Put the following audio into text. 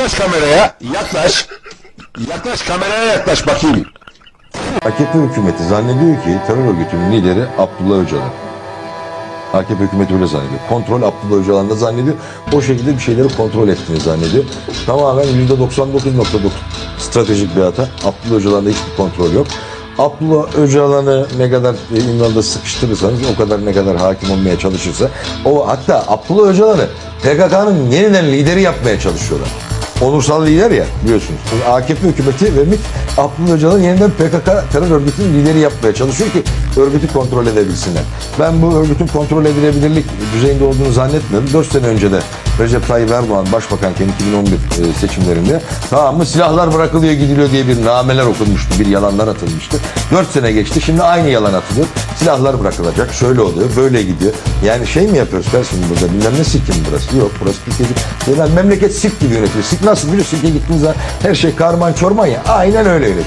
Yaklaş kameraya. Yaklaş. Yaklaş kameraya yaklaş bakayım. AKP hükümeti zannediyor ki terör örgütünün lideri Abdullah Öcalan. AKP hükümeti öyle zannediyor. Kontrol Abdullah Öcalan'da zannediyor. O şekilde bir şeyleri kontrol ettiğini zannediyor. Tamamen %99.9 stratejik bir hata. Abdullah Öcalan'da hiçbir kontrol yok. Abdullah Öcalan'ı ne kadar e, İmralı'da sıkıştırırsanız o kadar ne kadar hakim olmaya çalışırsa o hatta Abdullah Öcalan'ı PKK'nın yeniden lideri yapmaya çalışıyorlar. Onursal lider ya biliyorsunuz. AKP hükümeti ve MİT Abdullah Öcalan'ı yeniden PKK terör örgütünün lideri yapmaya çalışıyor ki örgütü kontrol edebilsinler. Ben bu örgütün kontrol edilebilirlik düzeyinde olduğunu zannetmiyorum. 4 sene önce de Recep Tayyip Erdoğan başbakanken 2011 e, seçimlerinde tamam silahlar bırakılıyor gidiliyor diye bir nameler okunmuştu. Bir yalanlar atılmıştı. 4 sene geçti şimdi aynı yalan atılıyor. Silahlar bırakılacak şöyle oluyor böyle gidiyor. Yani şey mi yapıyoruz kardeşim burada bilmem ne sirke mi burası? Yok burası Türkiye değil. Yani memleket sirk gibi yönetiyor. Sirk nasıl biliyor? Sirke gittiğiniz zaman her şey karman çorman ya. Aynen öyle yönetiyor.